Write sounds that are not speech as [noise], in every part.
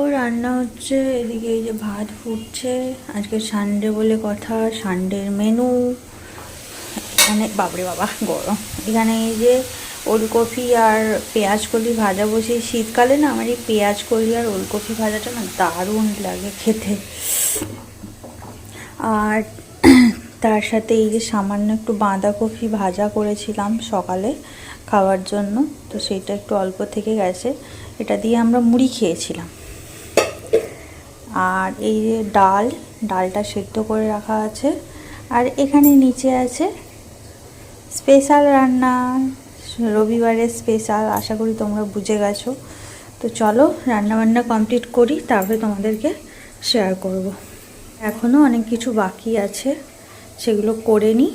ও রান্না হচ্ছে, এদিকে এই যে ভাত ফুটছে। আজকে সানডে বলে কথা সানডের মেনু এখানে বাপরে বাবা, গরম। এখানে এই যে ওলকপি আর পেঁয়াজ কলি ভাজা বসিয়ে, শীতকালে না আমার এই পেঁয়াজ কলি আর ওলকপি ভাজাটা না দারুণ লাগে খেতে। আর তার সাথে এই যে সামান্য একটু বাঁধাকপি ভাজা করেছিলাম সকালে খাওয়ার জন্য, তো সেটা একটু অল্প থেকে গেছে। এটা দিয়ে আমরা মুড়ি খেয়েছিলাম। আর এই যে ডাল, ডালটা সেদ্ধ করে রাখা আছে। আর এখানে নিচে আছে স্পেশাল রান্না, রবিবারের স্পেশাল আশা করি তোমরা বুঝে গেছো। তো চলো রান্না বান্না কমপ্লিট করি, তারপরে তোমাদেরকে শেয়ার করব। এখনও অনেক কিছু বাকি আছে, সেগুলো করে নিই।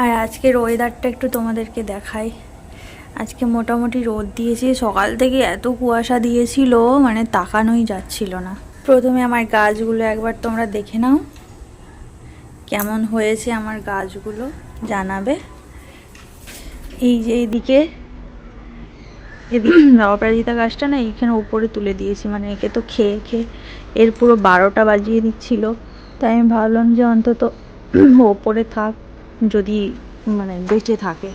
আর আজকের ওয়েদারটা একটু তোমাদেরকে দেখাই। আজকে মোটামুটি রোদ দিয়েছে। সকাল থেকে এত কুয়াশা দিয়েছিল মানে তাকানোই যাচ্ছিল না। প্রথমে আমার গাছগুলো একবার তোমরা দেখে নাও। কেমন হয়েছে আমার গাছগুলো জানাবে। এই যে এইদিকে নবপ্রাজিতা গাছটা না এইখানে উপরে তুলে দিয়েছি মানে একে তো খেয়ে খেয়ে এর পুরো বারোটা বাজিয়ে দিচ্ছিল। তাই আমি ভাবলাম যে অন্তত ওপরে থাক, যদি মানে বেঁচে থাকে।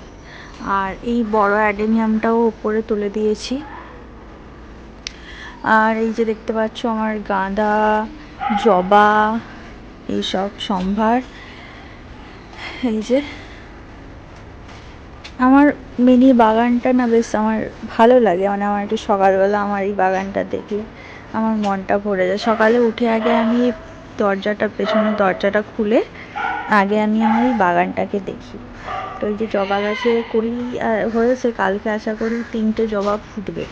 আর এই বড় অ্যাডেনিয়ামটাও উপরে তুলে দিয়েছি। আর এই যে দেখতে পাচ্ছ আমার গাঁদা, জবা, এইসব সম্ভার, এই যে আমার মিনি বাগানটা না বেশ আমার ভালো লাগে। মানে আমার একটু সকালবেলা আমার এই বাগানটা দেখলে আমার মনটা ভরে যায়। সকালে উঠে আগে আমি দরজাটা, পেছনের দরজাটা খুলে আগে আমি আমার এই বাগানটাকে দেখি। তো এই যে জবা গাছে কুড়ি হয়েছে, কালকে আশা করি তিনটে জবা ফুটবে।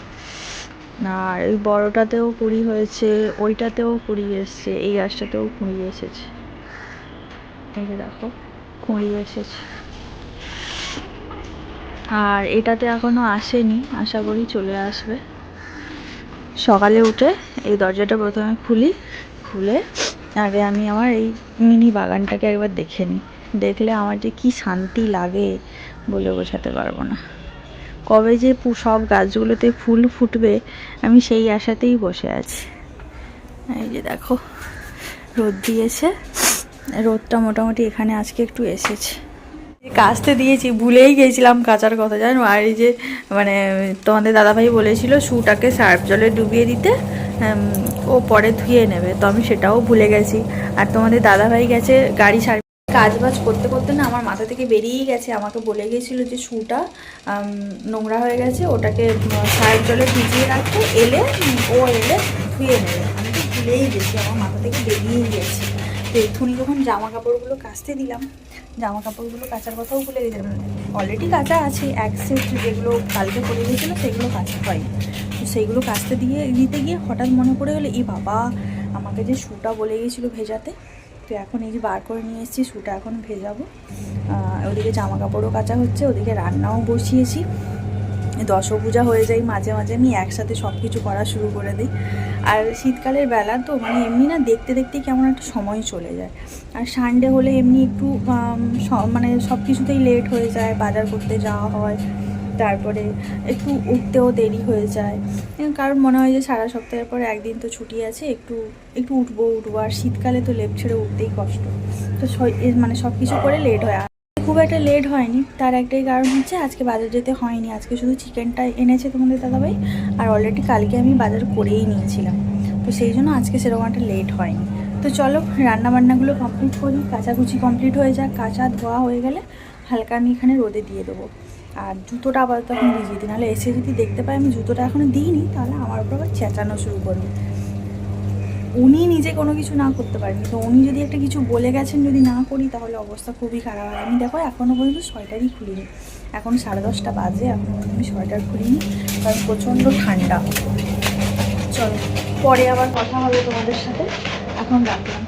আর এই বড়টাতেও কুড়ি হয়েছে, ওইটাতেও কুড়ি এসছে, এই গাছটাতেও কুড়ি এসেছে। এই যে দেখো কুড়ি এসেছে। আর এটাতে এখনও আসেনি, আশা করি চলে আসবে। সকালে উঠে এই দরজাটা প্রথমে খুলি, খুলে আগে আমি আমার এই মিনি বাগানটাকে একবার দেখে নিই। দেখলে আমার যে কি শান্তি লাগে বলে বোঝাতে পারব না। কবে যে সব গাছগুলোতে ফুল ফুটবে, আমি সেই আশাতেই বসে আছি। এই যে দেখো, রোদ দিয়েছে। রোদটা মোটামুটি এখানে আজকে একটু এসেছে। কাচতে দিয়েছি, ভুলেই গেছিলাম কাচার কথা, জানো? আর এই যে মানে তোমাদের দাদাভাই বলেছিল শুটাকে সার্ফ জলে ডুবিয়ে দিতে ও পরে ধুয়ে নেবে, তো আমি সেটাও ভুলে গেছি। আর তোমাদের দাদাভাই গেছে গাড়ি সার কাজ বাজ করতে করতে না আমার মাথা থেকে বেরিয়েই গেছে, আমাকে বলে গেছিল যে শুটা নোংরা হয়ে গেছে, ওটাকে সার্ফ জলে ভিজিয়ে রাখতে এলে ও এলে ধুয়ে নেবে। আমি তো ভুলেই গেছি, আমার মাথা থেকে বেরিয়েই গেছে। তো এক্ষুনি যখন জামা কাপড়গুলো কাচতে দিলাম জামা কাপড়গুলো কাচার কথাও ভুলে গেছিলাম অলরেডি কাঁচা আছে, এক সেট যেগুলো কালকে পরে গিয়েছিল সেগুলো কাঁচা হয় তো সেইগুলো কাচতে দিয়ে দিতে গিয়ে হঠাৎ মনে পড়ে গেলো এই বাবা, আমাকে যে শ্যুটা বলে গিয়েছিল ভেজাতে, তো এখন এই যে বার করে নিয়ে এসেছি শ্যুটা এখন ভেজাবো। ওদিকে জামা কাপড়ও কাচা হচ্ছে, ওদিকে রান্নাও বসিয়েছি। দশ পূজা হয়ে যায়, মাঝে মাঝে আমি একসাথে সব কিছু করা শুরু করে দিই। আর শীতকালের বেলা তো মানে এমনি না দেখতে দেখতে কেমন একটা সময় চলে যায়। আর সানডে হলে এমনি একটু মানে সব কিছুতেই লেট হয়ে যায়, বাজার করতে যাওয়া হয়, তারপরে একটু উঠতেও দেরি হয়ে যায়। কারণ মনে হয় যে সারা সপ্তাহের পরে একদিন তো ছুটি আছে, একটু একটু উঠবো উঠবো। আর শীতকালে তো লেপ ছেড়ে উঠতেই কষ্ট। তো মানে সব কিছু করে লেট হয়। খুব একটা লেট হয়নি। তার একটাই কারণ হচ্ছে আজকে বাজার যেতে হয়নি। আজকে শুধু চিকেনটা এনেছে তোমাদের দাদাভাই। আর অলরেডি কালকে আমি বাজার করেই নিয়েছিলাম। তো সেই জন্য আজকে সেরকম একটা লেট হয়নি। তো চলো রান্না বান্নাগুলো কমপ্লিট করি। কাচাকুচি কমপ্লিট হয়ে যাক। কাঁচা ধোয়া হয়ে গেলে হালকা আমি এখানে রোদে দিয়ে দেবো। আর জুতোটা আপাতত এখন ভিজিয়ে দিই। নাহলে এসে যদি দেখতে পাই, আমি জুতোটা এখনও দিইনি, তাহলে আমার উপর আবার চেঁচানো শুরু করবে। উনি নিজে কোনো কিছু না করতে পারেন তো উনি যদি একটা কিছু বলে গেছেন যদি না করি, তাহলে অবস্থা খুবই খারাপ। হয় আমি দেখো এখনও পর্যন্ত সোয়েটারই খুলিনি। এখন সাড়ে দশটা বাজে, এখন আমি সোয়েটার খুলিনি, কারণ প্রচণ্ড ঠান্ডা। চলো, পরে আবার কথা হবে তোমাদের সাথে। এখন রাখলাম।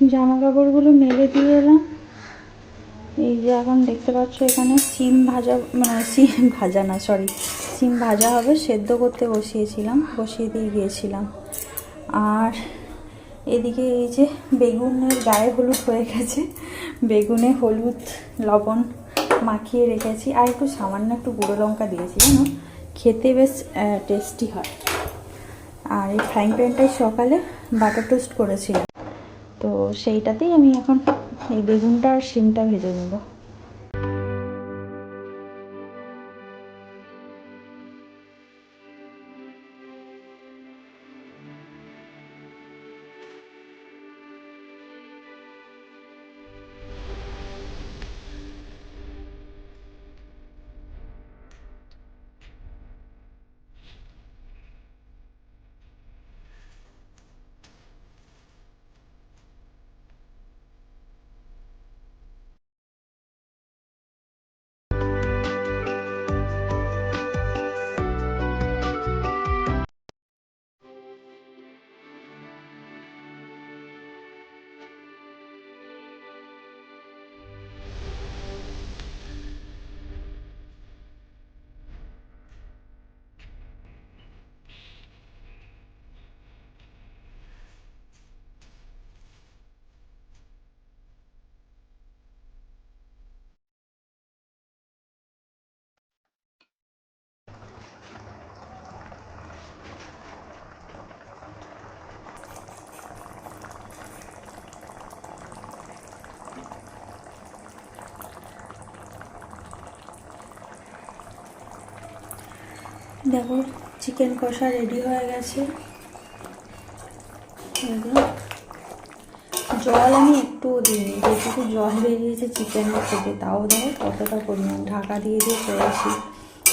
জামা কাপড়গুলো মেলে দিয়ে এলাম। এই যে এখন দেখতে পাচ্ছ এখানে সিম ভাজা মানে সিম ভাজা না সরি সিম ভাজা হবে, সেদ্ধ করতে বসিয়েছিলাম, বসিয়ে দিয়ে গিয়েছিলাম। আর এদিকে এই যে বেগুনের গায়ে হলুদ হয়ে গেছে, বেগুনে হলুদ, লবণ মাখিয়ে রেখেছি, আর একটু সামান্য একটু গুঁড়ো লঙ্কা দিয়েছি, জানো? খেতে বেশ টেস্টি হয়। আর এই ফ্রাইং প্যানটাই সকালে বাটার টোস্ট করেছিলাম। তো সেইটাতেই আমি এখন এই বেগুনটা আর শিমটা ভেজে নেব। দেখো চিকেন কষা রেডি হয়ে গেছে। জল আমি একটুও দিইনি যেটুকু জল বেরিয়েছে চিকেনের থেকে। তাও দেখো কতটা পরিমাণ। ঢাকা দিয়ে দিয়ে করেছি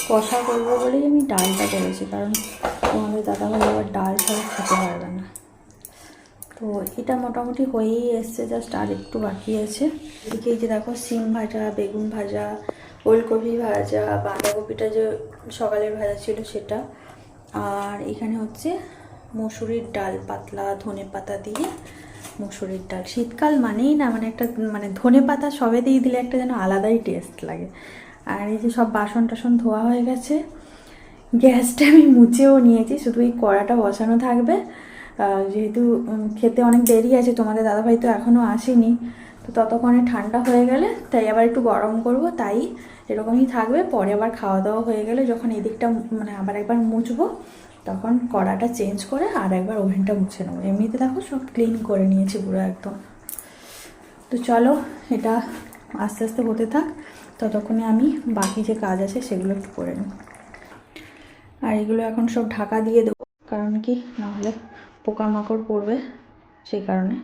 কষা করব বলেই আমি ডালটা করেছি, কারণ তোমাদের দাদাভাই আবার ডাল ছাড়া খেতে পারবে না। তো এটা মোটামুটি হয়েই এসছে, জাস্ট আর একটু বাকি আছে। এদিকে যে দেখো, সিম ভাজা, বেগুন ভাজা ওলকপি ভাজা, বাঁধাকপিটা যে সকালের ভাজা ছিল সেটা। আর এখানে হচ্ছে মসুরির ডাল পাতলা, ধনে পাতা দিয়ে মসুরির ডাল। শীতকাল মানেই না মানে একটা মানে ধনে পাতা সবে দিয়ে দিলে একটা যেন আলাদাই টেস্ট লাগে। আর এই যে সব বাসন টাসন ধোয়া হয়ে গেছে, গ্যাসটা আমি মুছেও নিয়েছি, শুধু এই কড়াটা বসানো থাকবে। যেহেতু খেতে অনেক দেরি আছে, তোমাদের দাদাভাই তো এখনও আসেনি। তো ততক্ষণে ঠান্ডা হয়ে গেলে তাই আবার একটু গরম করব, তাই এরকমই থাকবে। পরে আবার খাওয়া দাওয়া হয়ে গেলে যখন এদিকটা মানে আবার একবার মুছবো, তখন কড়াটা চেঞ্জ করে আর একবার ওভেনটা মুছে নেব। এমনিতে দেখো সব ক্লিন করে নিয়েছি পুরো একদম। তো চলো এটা আস্তে আস্তে হতে থাক, ততক্ষণে আমি বাকি যে কাজ আছে সেগুলো একটু করে নেব। আর এগুলো এখন সব ঢাকা দিয়ে দেবো, কারণ কি নাহলে পোকামাকড় পড়বে সেই কারণে।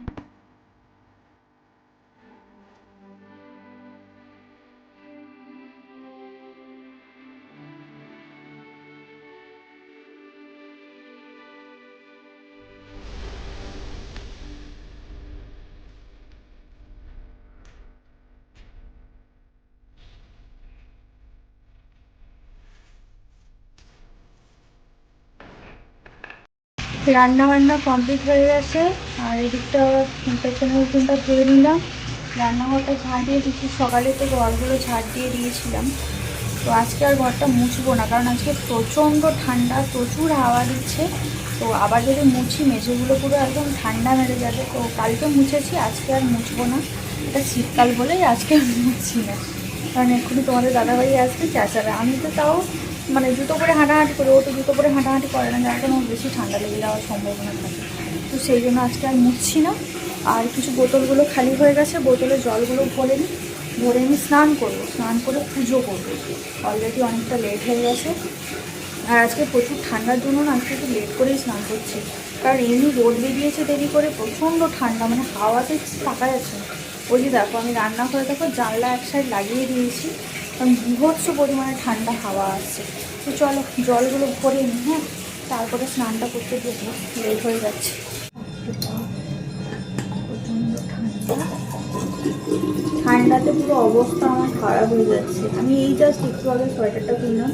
রান্না বান্না কমপ্লিট হয়ে গেছে। আর এদিকটা পেছনের উঠোনটা ধুয়ে নিলাম। রান্নাঘরটা ঝাড় দিয়ে দিচ্ছি। সকালে তো ঘরগুলো ঝাড় দিয়ে দিয়েছিলাম। তো আজকে আর ঘরটা মুছবো না। কারণ আজকে প্রচণ্ড ঠান্ডা, প্রচুর হাওয়া দিচ্ছে। তো আবার যদি মুছি, মেঝেগুলো পুরো একদম ঠান্ডা মেরে যাবে। তো কালকে মুছেছি, আজকে আর মুছবো না। এটা শীতকাল বলেই আজকে মুছছি না। কারণ এক্ষুনি তোমাদের দাদাভাই আসবে চেঁচাবে আমি তো তাও মানে জুতো পরে হাঁটাহাঁটি করে, ও তো জুতো পরে হাঁটাহাঁটি করে না, যার কারণে বেশি ঠান্ডা লেগে যাওয়ার সম্ভাবনা থাকে। তো সেই জন্য আজকে আর মুছছি না। আর কিছু বোতলগুলো খালি হয়ে গেছে, বোতলে জলগুলো ভরে নিই। ভরে আমি স্নান করব, স্নান করে পুজো করব। অলরেডি অনেকটা লেট হয়ে গেছে। আর আজকে প্রচুর ঠান্ডার জন্য না আজকে একটু লেট করেই স্নান করছি। কারণ এমনি রোদ বেরিয়েছে দেরি করে, প্রচণ্ড ঠান্ডা মানে হাওয়াতে থাকা যাচ্ছে ওই যে দেখো, আমি রান্না করে দেখো জানলা এক সাইড লাগিয়ে দিয়েছি। কারণ বিভৎস পরিমাণে ঠান্ডা হাওয়া আসছে তো চলো, জলগুলো ভরে নিই হ্যাঁ? তারপরে স্নানটা করতে দেবো লেট হয়ে যাচ্ছে। ঠান্ডা। ঠান্ডাতে পুরো অবস্থা আমার খারাপ হয়ে যাচ্ছে। আমি এই জাস্ট একটু আগে সোয়েটারটা কিনলাম,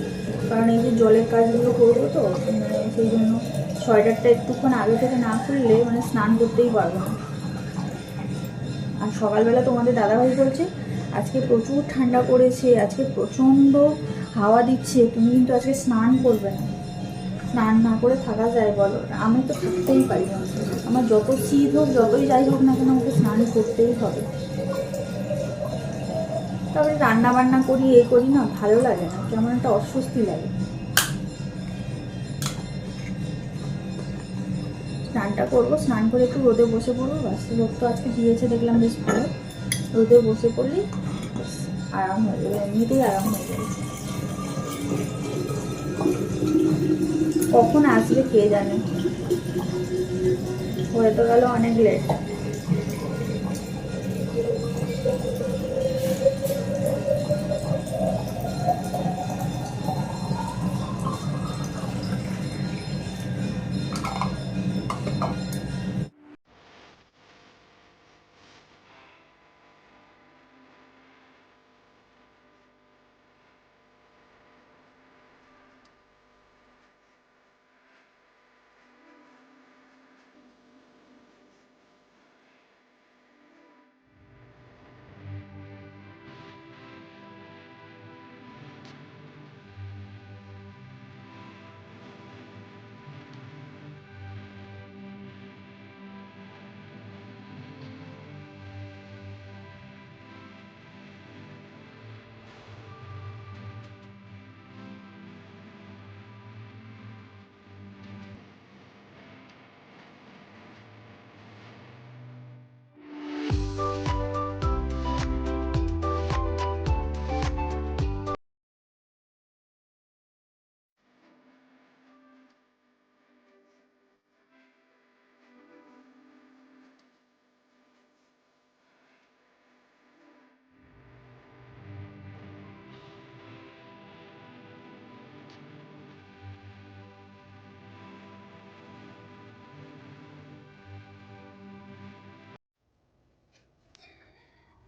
কারণ এই যে জলের কাজগুলো করব তো মানে সেই জন্য সোয়েটারটা একটুক্ষণ আগে থেকে না খুললে মানে স্নান করতেই পারব না। আর সকালবেলা তোমাদের দাদাভাই বলছে আজকে প্রচুর ঠান্ডা পড়েছে, আজকে প্রচণ্ড হাওয়া দিচ্ছে, তুমি কিন্তু আজকে স্নান করবে না। স্নান না করে থাকা যায় বলো, আমি তো থাকতেই পারি না। আমার যত শীত হোক, যতই যাই হোক না কেন, আমাকে স্নান করতেই হবে। তারপরে রান্না বান্না করি, এ করি না, ভালো লাগে না, কেমন একটা অস্বস্তি লাগে। স্নানটা করব, স্নান করে একটু রোদে বসে পড়ব বাস রোদ তো আজকে দিয়েছে, দেখলাম বেশ ভালো। রোদে বসে পড়লে? আরাম হয়ে যাবে এমনিতেই আরাম হয়ে যাবে কখন আসবে কে জানে? হয়ে তো গেল অনেক লেট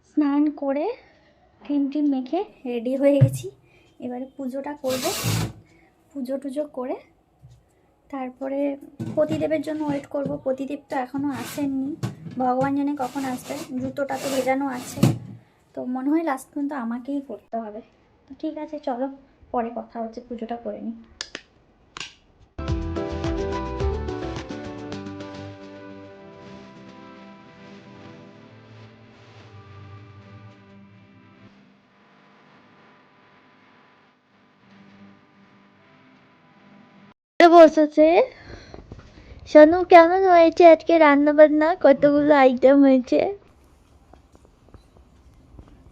স্নান করে ক্রিম টিম মেখে রেডি হয়ে গেছি। এবারে পুজোটা করব। পুজো টুজো করে তারপরে পতিদেবের জন্য ওয়েট করব। পতিদেব তো এখনও আসেননি। ভগবান জানে কখন আসবে। জুতোটা তো ভেজানো আছে। তো মনে হয় লাস্ট পর্যন্ত আমাকেই করতে হবে। তো ঠিক আছে, চলো, পরে কথা হচ্ছে, পুজোটা করে নিই। বসেছে সোনু কেমন হয়েছে আজকে রান্না বান্না কতগুলো আইটেম হয়েছে?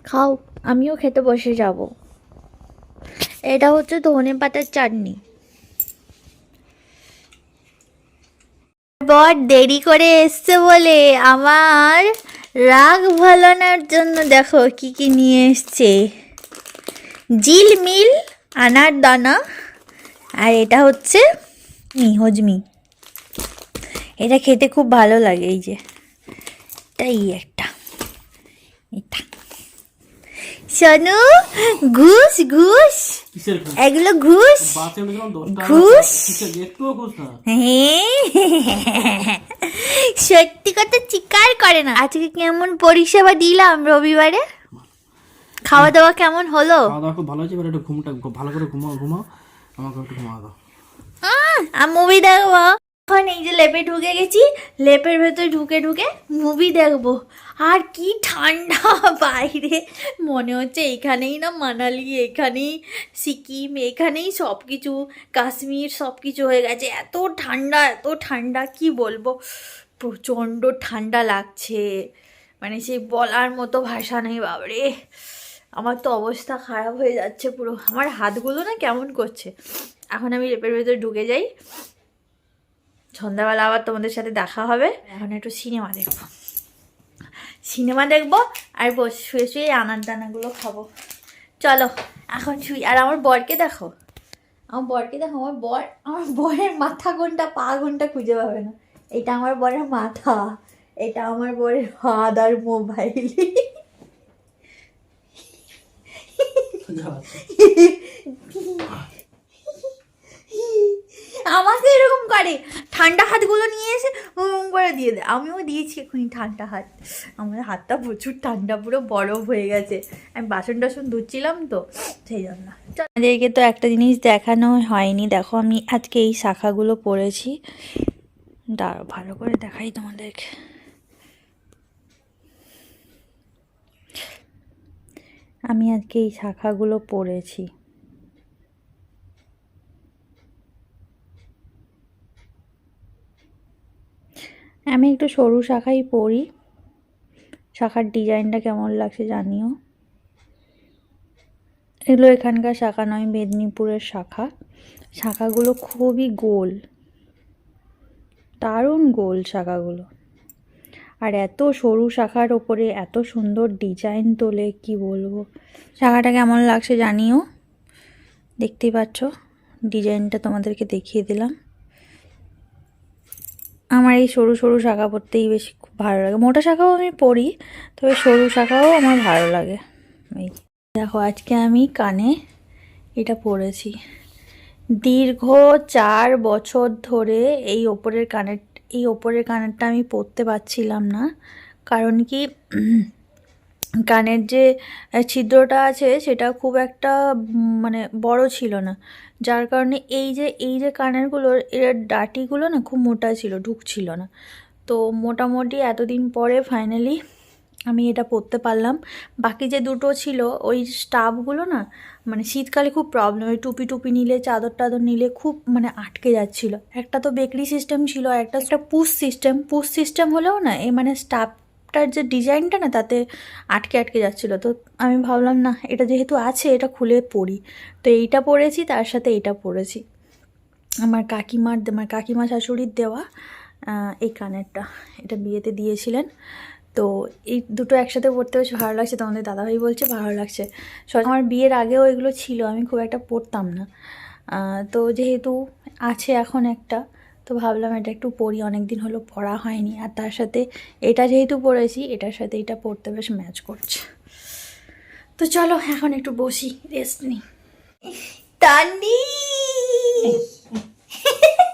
খাও, আমিও খেতে বসে যাব। এটা হচ্ছে ধনে পাতার চাটনি। বর দেরি করে এসছে বলে আমার রাগ ভালানোর জন্য দেখো কি কি নিয়ে এসছে। জিল মিল আনার দানা আর এটা হচ্ছে মি হজমি। এটা খেতে খুব ভালো লাগে এই যে। এটাই একটা। এটা। শোনো ঘুষ ঘুষ। এগুলো ঘুষ। ঘুষ? [laughs] সত্যি কথা চিকার করে না। আজকে কেমন পরিষেবা দিলাম রবিবারে? খাওয়া দাওয়া কেমন হলো? খাওয়া দাওয়া খুব ভালো হয়েছে এবার একটু ঘুমটা ভালো করে ঘুমাও ঘুমাও। আমাকে একটু ঘুমাও দাও। আর মুভি দেখব। এখন এই যে লেপে ঢুকে গেছি, লেপের ভেতরে ঢুকে ঢুকে মুভি দেখব। আর কি ঠান্ডা [laughs] বাইরে। মনে হচ্ছে এখানেই না মানালি, এখানেই সিকিম, এখানেই সব কিছু কাশ্মীর সব কিছু হয়ে গেছে। এত ঠান্ডা এত ঠান্ডা, কি বলব? প্রচণ্ড ঠান্ডা লাগছে। মানে সেই বলার মতো ভাষা নেই বাবরে আমার তো অবস্থা খারাপ হয়ে যাচ্ছে পুরো। আমার হাতগুলো না কেমন করছে? এখন আমি রেপের ভেতরে ঢুকে যাই। সন্ধ্যাবেলা আবার তোমাদের সাথে দেখা হবে। এখন একটু সিনেমা দেখব। সিনেমা দেখব আর বস, শুয়ে শুয়ে আনার দানাগুলো খাব। চলো, এখন শুই। আর আমার বরকে দেখো। আমার বরকে দেখো, আমার বর, আমার বরের মাথা কোনটা, পা কোনটা খুঁজে পাবে না। এটা আমার বরের মাথা, এটা আমার বরের হাত আর মোবাইল। আমাকে এরকম করে। ঠান্ডা হাতগুলো নিয়ে এসে করে দিয়ে দেয় আমিও দিয়েছি এখনই ঠান্ডা হাত। আমার হাতটা প্রচুর ঠান্ডা, পুরো বরফ হয়ে গেছে। আমি বাসন টাসন ধুচ্ছিলাম তো, সেই জন্য। আমাদেরকে তো একটা জিনিস দেখানো হয়নি। দেখো, আমি আজকে এই শাখাগুলো পড়েছি দাঁড়াও, ভালো করে দেখাই তোমাদেরকে। আমি আজকে এই শাখাগুলো পড়েছি। আমি একটু সরু শাখাই পড়ি। শাখার ডিজাইনটা কেমন লাগছে জানিও। এগুলো এখানকার শাখা নয়, মেদিনীপুরের শাখা। শাখাগুলো খুবই গোল। দারুণ গোল শাখাগুলো। আর এত সরু শাখার ওপরে এত সুন্দর ডিজাইন তোলে, কি বলব? শাখাটা কেমন লাগছে জানিও? দেখতেই পাচ্ছ ডিজাইনটা তোমাদেরকে দেখিয়ে দিলাম। আমার এই সরু সরু শাখা পরতেই বেশি খুব ভালো লাগে। মোটা শাখাও আমি পরি তবে সরু শাখাও আমার ভালো লাগে। এই দেখো, আজকে আমি কানে এটা পরেছি দীর্ঘ চার বছর ধরে এই ওপরের কানের এই ওপরের কানেরটা আমি পরতে পারছিলাম না। কারণ কি কানের যে ছিদ্রটা আছে সেটা খুব একটা মানে বড় ছিল না। যার কারণে এই যে এই যে কানেরগুলোর এর ডাটিগুলো না খুব মোটা ছিল, ঢুকছিল না। তো মোটামুটি এতদিন পরে ফাইনালি আমি এটা পরতে পারলাম। বাকি যে দুটো ছিল, ওই স্টাফগুলো না মানে শীতকালে খুব প্রবলেম ওই টুপি টুপি নিলে, চাদর টাদর নিলে খুব মানে আটকে যাচ্ছিল। একটা তো বেকরি সিস্টেম ছিল একটা একটা পুশ সিস্টেম পুশ সিস্টেম হলেও না এই মানে স্টাফটার যে ডিজাইনটা না, তাতে আটকে আটকে যাচ্ছিল। তো আমি ভাবলাম, না, এটা যেহেতু আছে, এটা খুলে পরি তো এইটা পরেছি তার সাথে এইটা পরেছি আমার কাকিমার, আমার কাকিমা শাশুড়ির দেওয়া এই কানেরটা, এটা বিয়েতে দিয়েছিলেন। তো এই দুটো একসাথে পড়তে বেশ ভালো লাগছে। তোমাদের দাদাভাই বলছে ভালো লাগছে। সব আমার বিয়ের আগেও এগুলো ছিল আমি খুব একটা পড়তাম না। তো যেহেতু আছে এখন একটা তো ভাবলাম এটা একটু পড়ি অনেক দিন হলো পড়া হয়নি। আর তার সাথে এটা যেহেতু পড়েছি এটার সাথে এটা পড়তে বেশ ম্যাচ করছে। তো চলো এখন একটু বসি রেস্ট নিই। তান্ডি [laughs]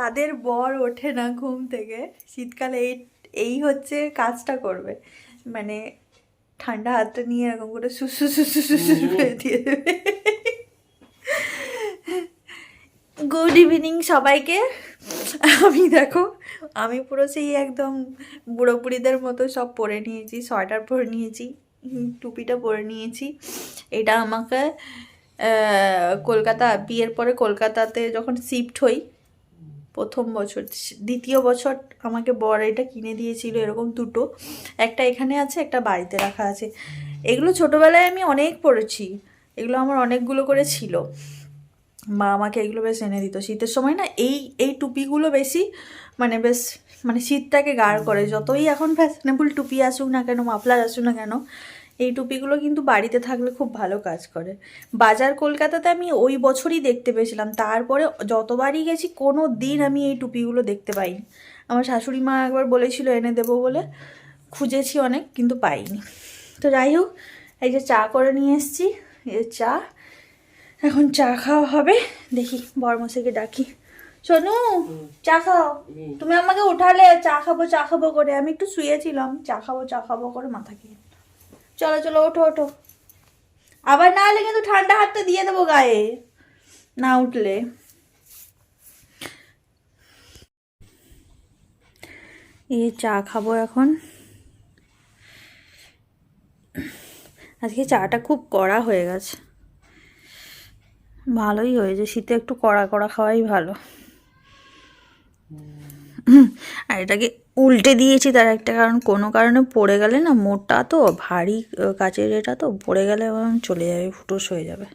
যাদের বর ওঠে না ঘুম থেকে। শীতকালে এই এই হচ্ছে কাজটা করবে। মানে ঠান্ডা হাতটা নিয়ে এরকম করে সুসু সুসু সুসু করে দিয়ে দেবে। গুড ইভিনিং সবাইকে। আমি দেখো আমি পুরো সেই একদম বুড়ো বুড়িদের মতো সব পরে নিয়েছি সোয়েটার পরে নিয়েছি টুপিটা পরে নিয়েছি। এটা আমাকে কলকাতা বিয়ের পরে কলকাতাতে যখন শিফট হই প্রথম বছর দ্বিতীয় বছর আমাকে বর এটা কিনে দিয়েছিল এরকম দুটো। একটা এখানে আছে, একটা বাড়িতে রাখা আছে। এগুলো ছোটোবেলায় আমি অনেক পড়েছি। এগুলো আমার অনেকগুলো করে ছিল। মা আমাকে এগুলো বেশ এনে দিত। শীতের সময় না এই এই টুপিগুলো বেশি মানে বেশ মানে শীতটাকে গাঢ় করে। যতই এখন ফ্যাশনেবল টুপি আসুক না কেন, মাফলার আসুক না কেন এই টুপিগুলো কিন্তু বাড়িতে থাকলে খুব ভালো কাজ করে। বাজার কলকাতাতে আমি ওই বছরই দেখতে পেয়েছিলাম। তারপরে যতবারই গেছি কোনো দিন আমি এই টুপিগুলো দেখতে পাইনি। আমার শাশুড়ি মা একবার বলেছিল এনে দেবো বলে। খুঁজেছি অনেক কিন্তু পাইনি। তো যাই হোক এই যে চা করে নিয়ে এসেছি। এই চা। এখন চা খাওয়া হবে। দেখি বরমশাইকে ডাকি। শোনু চা খাও। তুমি আমাকে উঠালে চা খাব চা খাব করে। আমি একটু শুয়েছিলাম। চা খাব চা খাব করে মাথা খেয়ে চলো চলো, ওঠো ওঠো। আবার না হলে কিন্তু ঠান্ডা হাতটা দিয়ে দেবো গায়ে। না উঠলে। এই চা খাব এখন। আজকে চাটা খুব কড়া হয়ে গেছে। ভালোই হয়েছে, শীতে একটু কড়া কড়া খাওয়াই ভালো। আর এটাকে উল্টে দিয়েছি তার একটা কারণ। কোনো কারণে পড়ে গেলে না মোটা তো ভারী কাচের এটা তো পড়ে গেলে চলে যাবে, ফুটোস হয়ে যাবে।